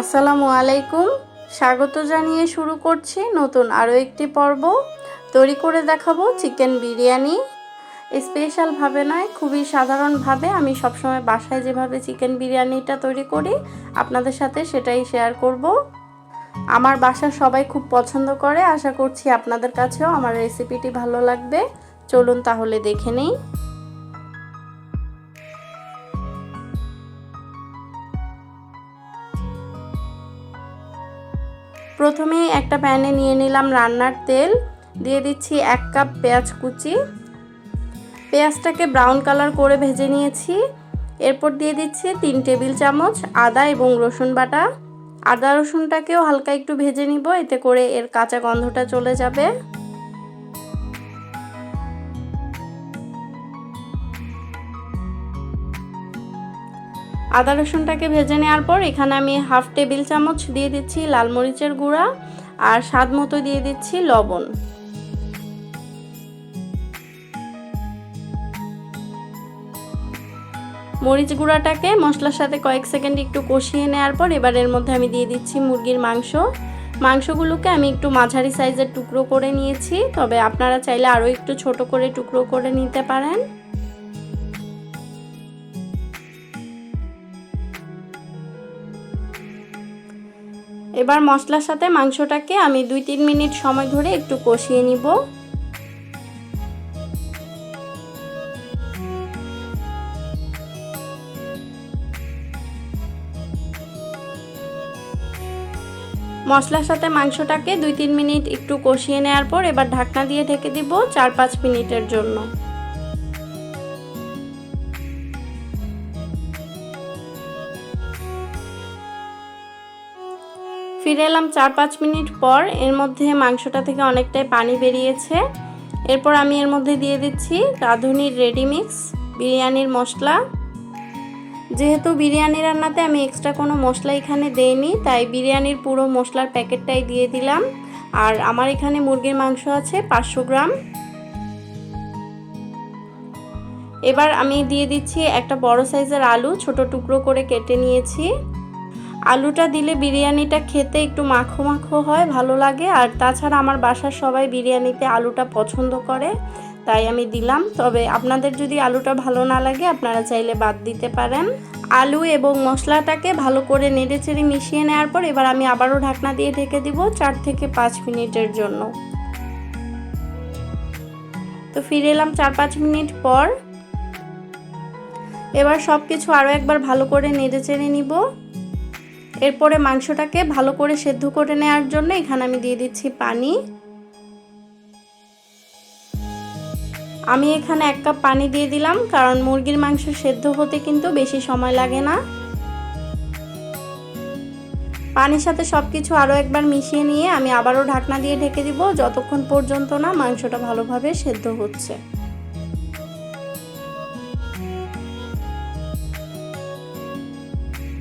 আসসালামু আলাইকুম। স্বাগত জানিয়ে শুরু করছি নতুন আরও একটি পর্ব। তৈরি করে দেখাবো চিকেন বিরিয়ানি। স্পেশালভাবে নয়, খুবই সাধারণভাবে আমি সবসময় বাসায় যেভাবে চিকেন বিরিয়ানিটা তৈরি করি, আপনাদের সাথে সেটাই শেয়ার করব। আমার বাসার সবাই খুব পছন্দ করে। আশা করছি আপনাদের কাছেও আমার রেসিপিটি ভালো লাগবে। চলুন তাহলে দেখে নিই। প্রথমে একটা প্যানে নিয়ে নিলাম রান্নার তেল, দিয়ে দিচ্ছি এক কাপ পেঁয়াজ কুচি। পেঁয়াজটাকে ব্রাউন কালার করে ভেজে নিয়েছি। এরপর দিয়ে দিচ্ছি তিন টেবিল চামচ আদা এবং রসুন বাটা। আদা রসুনটাকেও হালকা একটু ভেজে নিব, এতে করে এর কাঁচা গন্ধটা চলে যাবে। আদা রসুনটাকে ভেজে নেওয়ার পর এখানে আমি হাফ টেবিল চামচ দিয়ে দিচ্ছি লাল মরিচের গুঁড়া আর স্বাদ মতো দিয়ে দিচ্ছি লবণ। মরিচ গুঁড়াটাকে মশলার সাথে কয়েক সেকেন্ড একটু কষিয়ে নেওয়ার পর এবার এর মধ্যে আমি দিয়ে দিচ্ছি মুরগির মাংস। মাংসগুলোকে আমি একটু মাঝারি সাইজের টুকরো করে নিয়েছি, তবে আপনারা চাইলে আরও একটু ছোট করে টুকরো করে নিতে পারেন। এবার মশলার সাথে মাংসটাকে আমি দুই তিন মিনিট সময় ধরে একটু কষিয়ে নিব। মশলার সাথে মাংসটাকে দুই তিন মিনিট একটু কষিয়ে নেওয়ার পর এবার ঢাকনা দিয়ে ঢেকে দিব চার পাঁচ মিনিটের জন্য। ফিরে এলাম চার পাঁচ মিনিট পর। এর মধ্যে মাংসটা থেকে অনেকটাই পানি বেরিয়েছে। এরপর আমি এর মধ্যে দিয়ে দিচ্ছি রাঁধুনির রেডিমিক্স বিরিয়ানির মশলা। যেহেতু বিরিয়ানি রান্নাতে আমি এক্সট্রা কোনো মশলা এখানে দেইনি, তাই বিরিয়ানির পুরো মশলার প্যাকেটটাই দিয়ে দিলাম। আর আমার এখানে মুরগির মাংস আছে পাঁচশো গ্রাম। এবার আমি দিয়ে দিচ্ছি একটা বড় সাইজের আলু, ছোট টুকরো করে কেটে নিয়েছি। আলুটা দিলে বিরিয়ানিটা খেতে একটু মাখো মাখো হয়, ভালো লাগে। আর তাছাড়া আমার বাসার সবাই বিরিয়ানিতে আলুটা পছন্দ করে, তাই আমি দিলাম। তবে আপনাদের যদি আলুটা ভালো না লাগে, আপনারা চাইলে বাদ দিতে পারেন। আলু এবং মশলাটাকে ভালো করে নেড়ে চেড়ে মিশিয়ে নেওয়ার পর এবার আমি আবারও ঢাকনা দিয়ে ঢেকে দিব চার থেকে পাঁচ মিনিটের জন্য। তো ফিরে এলাম চার পাঁচ মিনিট পর। এবার সব কিছু আরও একবার ভালো করে নেড়ে চেড়ে নিব। এরপরে মাংসটাকে ভালো করে সেদ্ধ করে নেওয়ার জন্য এখানে আমি দিয়ে দিচ্ছি পানি। আমি এখানে এক কাপ পানি দিয়ে দিলাম, কারণ মুরগির মাংস সেদ্ধ হতে কিন্তু বেশি সময় লাগে না। পানির সাথে সব কিছু আরও একবার মিশিয়ে নিয়ে আমি আবারও ঢাকনা দিয়ে ঢেকে দিব, যতক্ষণ পর্যন্ত না মাংসটা ভালোভাবে সেদ্ধ হচ্ছে।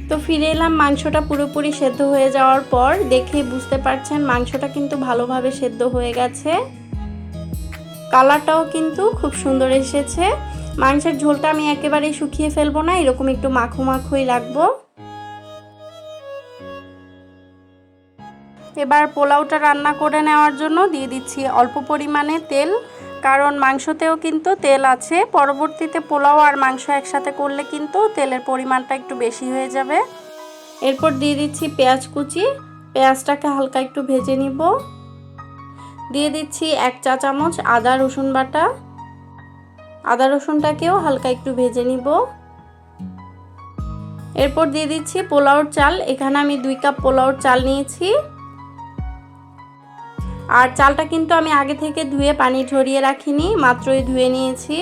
তো ফিরে এলাম, মাংসটা পুরোপুরি সেদ্ধ হয়ে যাওয়ার পর দেখে বুঝতে পারছেন মাংসটা কিন্তু ভালোভাবে সেদ্ধ হয়ে গেছে। কালারটাও কিন্তু খুব সুন্দর এসেছে। মাংসের ঝোলটা আমি একেবারেই শুকিয়ে ফেলব না, এরকম একটু মাখো মাখোই রাখব। এবার পোলাওটা রান্না করে নেওয়ার জন্য দিয়ে দিচ্ছি অল্প পরিমাণে তেল। কারণ মাংসতেও কিন্তু তেল আছে। পরবর্তীতে পোলাও আর মাংস একসাথে করলে কিন্তু তেলের পরিমাণটা একটু বেশি হয়ে যাবে। এরপর দিয়ে দিচ্ছি পেঁয়াজ কুচি। পেঁয়াজটাকে হালকা একটু ভেজে নিব। দিয়ে দিচ্ছি এক চা চামচ আদা, রসুন বাটা। আদা, রসুনটাকেও হালকা একটু ভেজে নিব। এরপর দিয়ে দিচ্ছি পোলাওর চাল। এখানে আমি দুই কাপ পোলাওর চাল নিয়েছি। আর চালটা কিন্তু আমি আগে থেকে ধুয়ে পানি ঝরিয়ে রাখিনি, মাত্রই ধুয়ে নিয়েছি।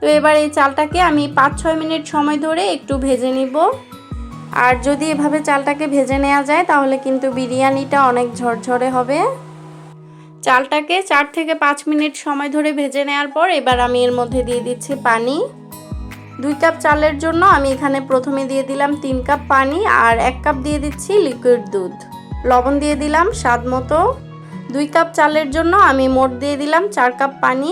তো এবার এই চালটাকে আমি পাঁচ ছয় মিনিট সময় ধরে একটু ভেজে নিব। আর যদি এভাবে চালটাকে ভেজে নেওয়া যায়, তাহলে কিন্তু বিরিয়ানিটা অনেক ঝরঝরে হবে। চালটাকে চার থেকে পাঁচ মিনিট সময় ধরে ভেজে নেওয়ার পর এবার আমি এর মধ্যে দিয়ে দিচ্ছি পানি। দুই কাপ চালের জন্য আমি এখানে প্রথমে দিয়ে দিলাম তিন কাপ পানি আর এক কাপ দিয়ে দিচ্ছি লিকুইড দুধ। লবণ দিয়ে দিলাম স্বাদ মতো। দুই কাপ চালের জন্য আমি মোট দিয়ে দিলাম চার কাপ পানি।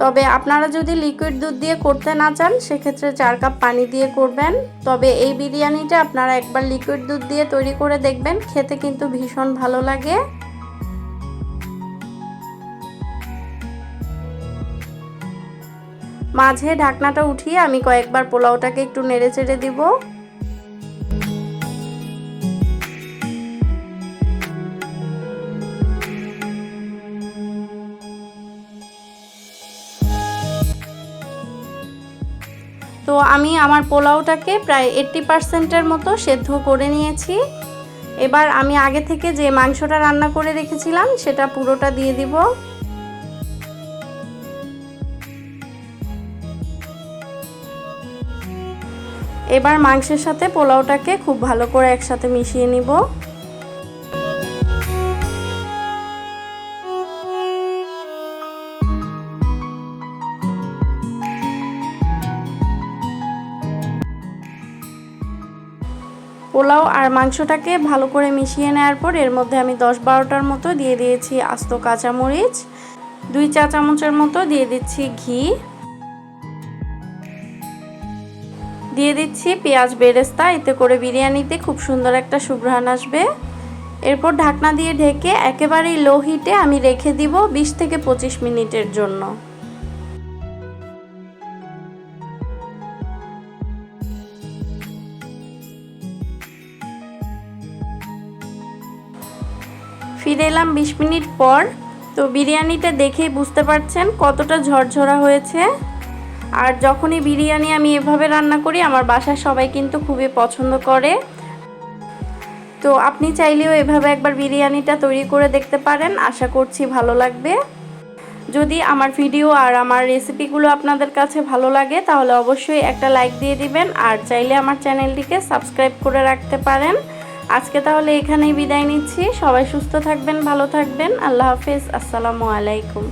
তবে আপনারা যদি লিকুইড দুধ দিয়ে করতে না চান, সেক্ষেত্রে চার কাপ পানি দিয়ে করবেন। তবে এই বিরিয়ানিটা আপনারা একবার লিকুইড দুধ দিয়ে তৈরি করে দেখবেন, খেতে কিন্তু ভীষণ ভালো লাগে। মাঝে ঢাকনাটা উঠিয়ে আমি কয়েকবার পোলাওটাকে একটু নেড়ে চেড়ে দিব। তো আমি আমার পোলাওটাকে প্রায় এইট্টি পার্সেন্টের মতো সেদ্ধ করে নিয়েছি। এবার আমি আগে থেকে যে মাংসটা রান্না করে রেখেছিলাম, সেটা পুরোটা দিয়ে দিব। এবার মাংসের সাথে পোলাওটাকে খুব ভালো করে একসাথে মিশিয়ে নিব। পোলাও আর মাংসটাকে ভালো করে মিশিয়ে নেওয়ার পর এর মধ্যে আমি দশ বারোটার মতো দিয়ে দিয়েছি আস্ত কাঁচামরিচ, দুই চা চামচের মতো দিয়ে দিচ্ছি ঘি, দিয়ে দিচ্ছি পেঁয়াজ বেরেস্তা, এতে করে বিরিয়ানিতে খুব সুন্দর একটা সুঘ্রাণ আসবে। এরপর ঢাকনা দিয়ে ঢেকে একেবারেই লো হিটে আমি রেখে দিব বিশ থেকে পঁচিশ মিনিটের জন্য। ফিরে এলাম বিশ মিনিট পর। তো বিরিয়ানিটা দেখেই বুঝতে পারছেন কতটা ঝরঝরা হয়েছে। আর যখনই বিরিয়ানি আমি এভাবে রান্না করি, আমার বাসার সবাই কিন্তু খুবই পছন্দ করে। তো আপনি চাইলেও এভাবে একবার বিরিয়ানিটা তৈরি করে দেখতে পারেন, আশা করছি ভালো লাগবে। যদি আমার ভিডিও আর আমার রেসিপিগুলো আপনাদের কাছে ভালো লাগে, তাহলে অবশ্যই একটা লাইক দিয়ে দিবেন। আর চাইলে আমার চ্যানেলটিকে সাবস্ক্রাইব করে রাখতে পারেন। আজকে তাহলে এখানেই বিদায় নিচ্ছি। সবাই সুস্থ থাকবেন ভালো থাকবেন। আল্লাহ হাফেজ। আসসালামু আলাইকুম।